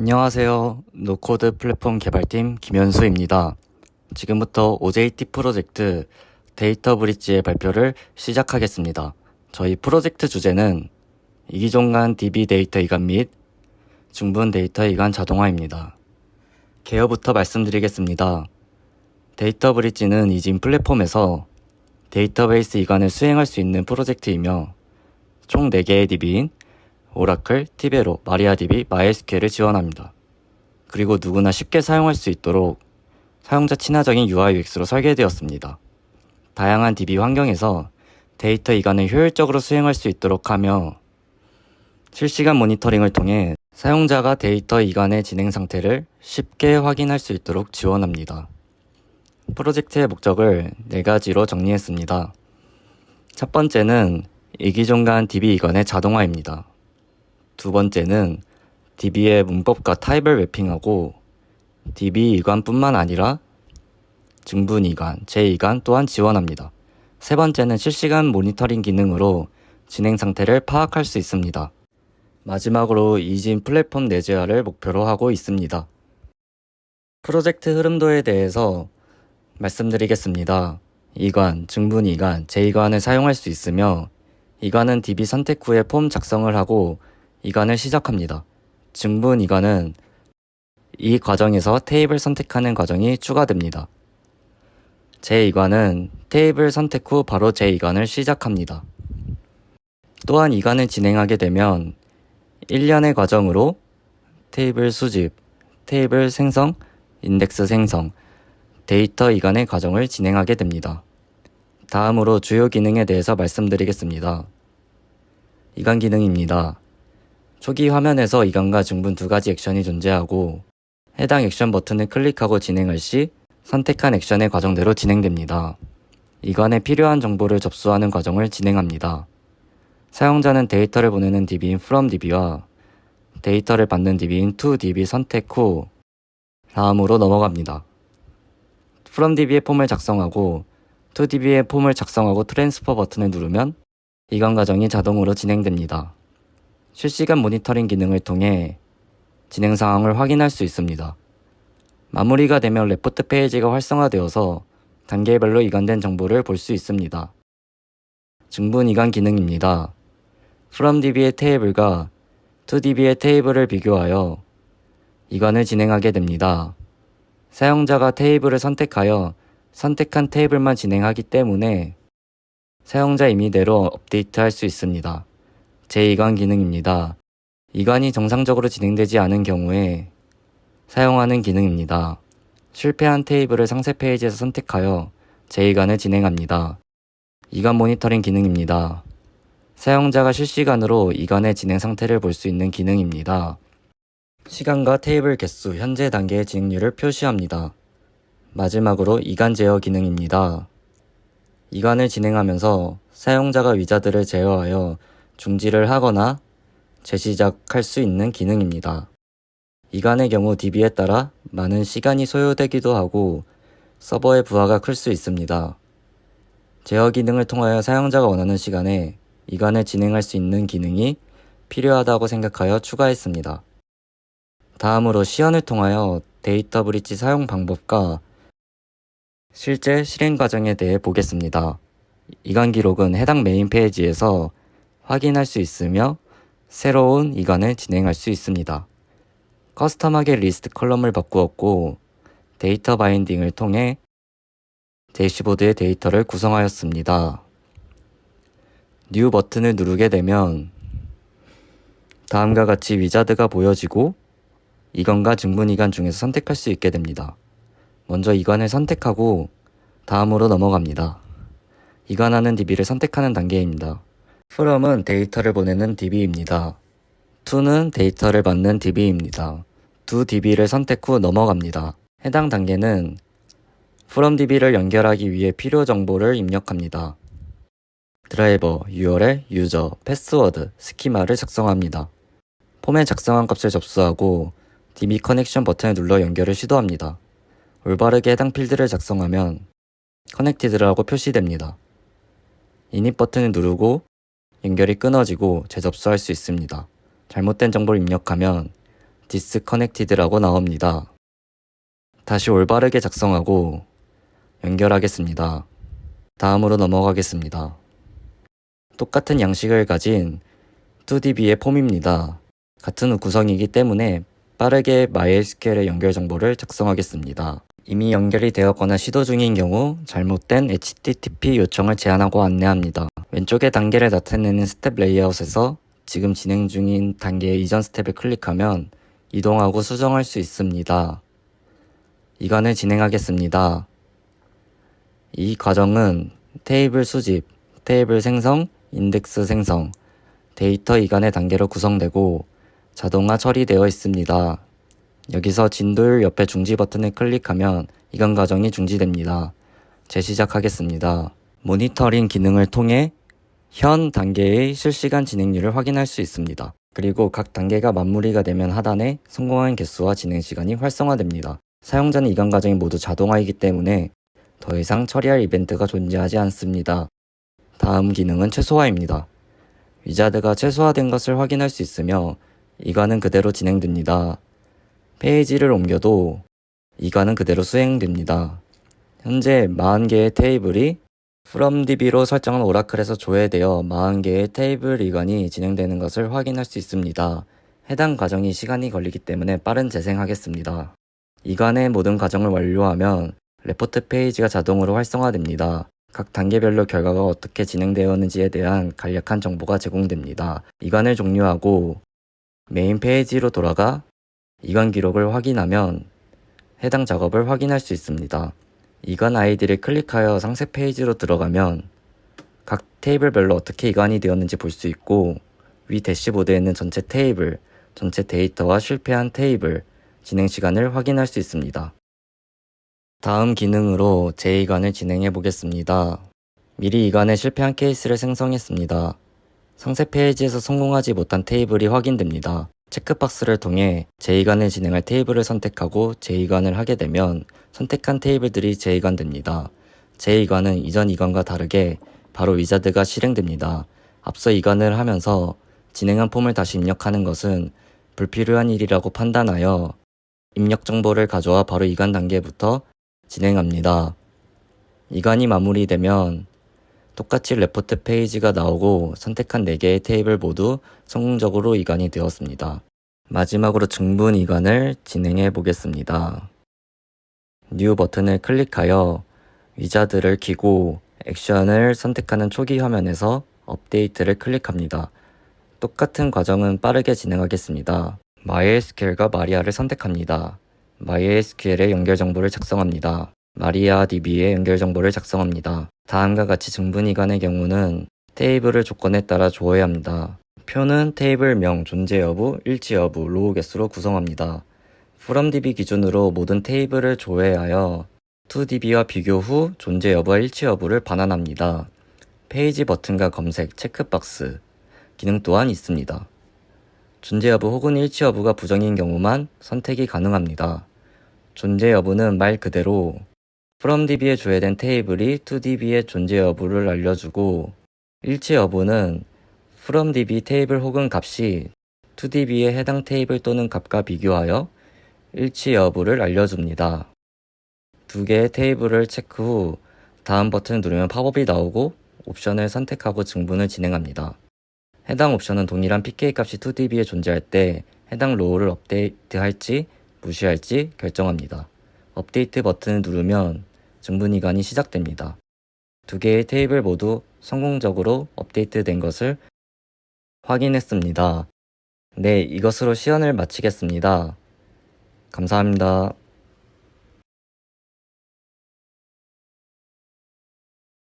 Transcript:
안녕하세요. 노코드 플랫폼 개발팀 김현수입니다. 지금부터 OJT 프로젝트 데이터 브릿지의 발표를 시작하겠습니다. 저희 프로젝트 주제는 이기종 간 DB 데이터 이관 및 중분 데이터 이관 자동화입니다. 개요부터 말씀드리겠습니다. 데이터 브릿지는 이진 플랫폼에서 데이터베이스 이관을 수행할 수 있는 프로젝트이며 총 4개의 DB인 오라클, 티베로, 마리아DB, MySQL을 지원합니다. 그리고 누구나 쉽게 사용할 수 있도록 사용자 친화적인 UI UX로 설계되었습니다. 다양한 DB 환경에서 데이터 이관을 효율적으로 수행할 수 있도록 하며 실시간 모니터링을 통해 사용자가 데이터 이관의 진행 상태를 쉽게 확인할 수 있도록 지원합니다. 프로젝트의 목적을 네 가지로 정리했습니다. 첫 번째는 이기종간 DB 이관의 자동화입니다. 두 번째는 DB의 문법과 타입을 매핑하고 DB 이관뿐만 아니라 증분 이관, 재이관 또한 지원합니다. 세 번째는 실시간 모니터링 기능으로 진행 상태를 파악할 수 있습니다. 마지막으로 이진 플랫폼 내재화를 목표로 하고 있습니다. 프로젝트 흐름도에 대해서 말씀드리겠습니다. 이관, 증분 이관, 재이관을 사용할 수 있으며 이관은 DB 선택 후에 폼 작성을 하고 이관을 시작합니다. 증분 이관은 이 과정에서 테이블 선택하는 과정이 추가됩니다. 제2관은 테이블 선택 후 바로 제2관을 시작합니다. 또한 이관을 진행하게 되면 1년의 과정으로 테이블 수집, 테이블 생성, 인덱스 생성, 데이터 이관의 과정을 진행하게 됩니다. 다음으로 주요 기능에 대해서 말씀드리겠습니다. 이관 기능입니다. 초기 화면에서 이관과 중분 두 가지 액션이 존재하고 해당 액션 버튼을 클릭하고 진행할 시 선택한 액션의 과정대로 진행됩니다. 이관에 필요한 정보를 접수하는 과정을 진행합니다. 사용자는 데이터를 보내는 DB인 FromDB와 데이터를 받는 DB인 ToDB 선택 후 다음으로 넘어갑니다. FromDB의 폼을 작성하고 ToDB의 폼을 작성하고 트랜스퍼 버튼을 누르면 이관 과정이 자동으로 진행됩니다. 실시간 모니터링 기능을 통해 진행 상황을 확인할 수 있습니다. 마무리가 되면 레포트 페이지가 활성화되어서 단계별로 이관된 정보를 볼 수 있습니다. 증분 이관 기능입니다. FromDB의 테이블과 ToDB의 테이블을 비교하여 이관을 진행하게 됩니다. 사용자가 테이블을 선택하여 선택한 테이블만 진행하기 때문에 사용자 임의대로 업데이트할 수 있습니다. 제2관 기능입니다. 이관이 정상적으로 진행되지 않은 경우에 사용하는 기능입니다. 실패한 테이블을 상세 페이지에서 선택하여 제2관을 진행합니다. 이관 모니터링 기능입니다. 사용자가 실시간으로 이관의 진행 상태를 볼 수 있는 기능입니다. 시간과 테이블 개수, 현재 단계의 진행률을 표시합니다. 마지막으로 이관 제어 기능입니다. 이관을 진행하면서 사용자가 위자들을 제어하여 중지를 하거나 재시작할 수 있는 기능입니다. 이관의 경우 DB에 따라 많은 시간이 소요되기도 하고 서버의 부하가 클 수 있습니다. 제어 기능을 통하여 사용자가 원하는 시간에 이관을 진행할 수 있는 기능이 필요하다고 생각하여 추가했습니다. 다음으로 시연을 통하여 데이터 브릿지 사용 방법과 실제 실행 과정에 대해 보겠습니다. 이관 기록은 해당 메인 페이지에서 확인할 수 있으며 새로운 이관을 진행할 수 있습니다. 커스텀하게 리스트 컬럼을 바꾸었고 데이터 바인딩을 통해 대시보드의 데이터를 구성하였습니다. 뉴 버튼을 누르게 되면 다음과 같이 위자드가 보여지고 이관과 증분 이관 중에서 선택할 수 있게 됩니다. 먼저 이관을 선택하고 다음으로 넘어갑니다. 이관하는 DB를 선택하는 단계입니다. From은 데이터를 보내는 DB입니다. to는 데이터를 받는 DB입니다. 두 DB를 선택 후 넘어갑니다. 해당 단계는 from DB를 연결하기 위해 필요 정보를 입력합니다. 드라이버, URL, 유저, 패스워드, 스키마를 작성합니다. 폼에 작성한 값을 접수하고 DB 커넥션 버튼을 눌러 연결을 시도합니다. 올바르게 해당 필드를 작성하면 커넥티드라고 표시됩니다. 이닛 버튼을 누르고 연결이 끊어지고 재접수할 수 있습니다. 잘못된 정보를 입력하면 disconnected라고 나옵니다. 다시 올바르게 작성하고 연결하겠습니다. 다음으로 넘어가겠습니다. 똑같은 양식을 가진 2DB의 폼입니다. 같은 구성이기 때문에 빠르게 MySQL의 연결 정보를 작성하겠습니다. 이미 연결이 되었거나 시도 중인 경우 잘못된 HTTP 요청을 제한하고 안내합니다. 왼쪽에 단계를 나타내는 스텝 레이아웃에서 지금 진행 중인 단계의 이전 스텝을 클릭하면 이동하고 수정할 수 있습니다. 이관을 진행하겠습니다. 이 과정은 테이블 수집, 테이블 생성, 인덱스 생성, 데이터 이관의 단계로 구성되고 자동화 처리되어 있습니다. 여기서 진도율 옆에 중지 버튼을 클릭하면 이관 과정이 중지됩니다. 재시작하겠습니다. 모니터링 기능을 통해 현 단계의 실시간 진행률을 확인할 수 있습니다. 그리고 각 단계가 마무리가 되면 하단에 성공한 개수와 진행 시간이 활성화됩니다. 사용자는 이관 과정이 모두 자동화이기 때문에 더 이상 처리할 이벤트가 존재하지 않습니다. 다음 기능은 최소화입니다. 위자드가 최소화된 것을 확인할 수 있으며 이관은 그대로 진행됩니다. 페이지를 옮겨도 이관은 그대로 수행됩니다. 현재 40개의 테이블이 FromDB로 설정한 오라클에서 조회되어 40개의 테이블 이관이 진행되는 것을 확인할 수 있습니다. 해당 과정이 시간이 걸리기 때문에 빠른 재생하겠습니다. 이관의 모든 과정을 완료하면 레포트 페이지가 자동으로 활성화됩니다. 각 단계별로 결과가 어떻게 진행되었는지에 대한 간략한 정보가 제공됩니다. 이관을 종료하고 메인 페이지로 돌아가 이관 기록을 확인하면 해당 작업을 확인할 수 있습니다. 이관 아이디를 클릭하여 상세 페이지로 들어가면 각 테이블별로 어떻게 이관이 되었는지 볼 수 있고 위 대시보드에 있는 전체 테이블, 전체 데이터와 실패한 테이블, 진행 시간을 확인할 수 있습니다. 다음 기능으로 재이관을 진행해 보겠습니다. 미리 이관에 실패한 케이스를 생성했습니다. 상세 페이지에서 성공하지 못한 테이블이 확인됩니다. 체크박스를 통해 재이관을 진행할 테이블을 선택하고 재이관을 하게 되면 선택한 테이블들이 재이관됩니다. 재이관은 이전 이관과 다르게 바로 위자드가 실행됩니다. 앞서 이관을 하면서 진행한 폼을 다시 입력하는 것은 불필요한 일이라고 판단하여 입력 정보를 가져와 바로 이관 단계부터 진행합니다. 이관이 마무리되면 똑같이 레포트 페이지가 나오고 선택한 4개의 테이블 모두 성공적으로 이관이 되었습니다. 마지막으로 증분 이관을 진행해 보겠습니다. 뉴 버튼을 클릭하여 위자드를 키고 액션을 선택하는 초기 화면에서 업데이트를 클릭합니다. 똑같은 과정은 빠르게 진행하겠습니다. MySQL과 마리아를 선택합니다. MySQL의 연결 정보를 작성합니다. 마리아DB의 연결 정보를 작성합니다. 다음과 같이 증분이관의 경우는 테이블을 조건에 따라 조회합니다. 표는 테이블명, 존재 여부, 일치 여부, 로우 개수로 구성합니다. FromDB 기준으로 모든 테이블을 조회하여 2DB와 비교 후 존재 여부와 일치 여부를 반환합니다. 페이지 버튼과 검색, 체크박스 기능 또한 있습니다. 존재 여부 혹은 일치 여부가 부정인 경우만 선택이 가능합니다. 존재 여부는 말 그대로 FromDB에 조회된 테이블이 2DB의 존재 여부를 알려주고 일치 여부는 FromDB 테이블 혹은 값이 2DB의 해당 테이블 또는 값과 비교하여 일치 여부를 알려줍니다. 두 개의 테이블을 체크 후 다음 버튼을 누르면 팝업이 나오고 옵션을 선택하고 증분을 진행합니다. 해당 옵션은 동일한 PK 값이 2DB에 존재할 때 해당 로우를 업데이트할지 무시할지 결정합니다. 업데이트 버튼을 누르면 증분이관이 시작됩니다. 두 개의 테이블 모두 성공적으로 업데이트된 것을 확인했습니다. 네, 이것으로 시연을 마치겠습니다. 감사합니다.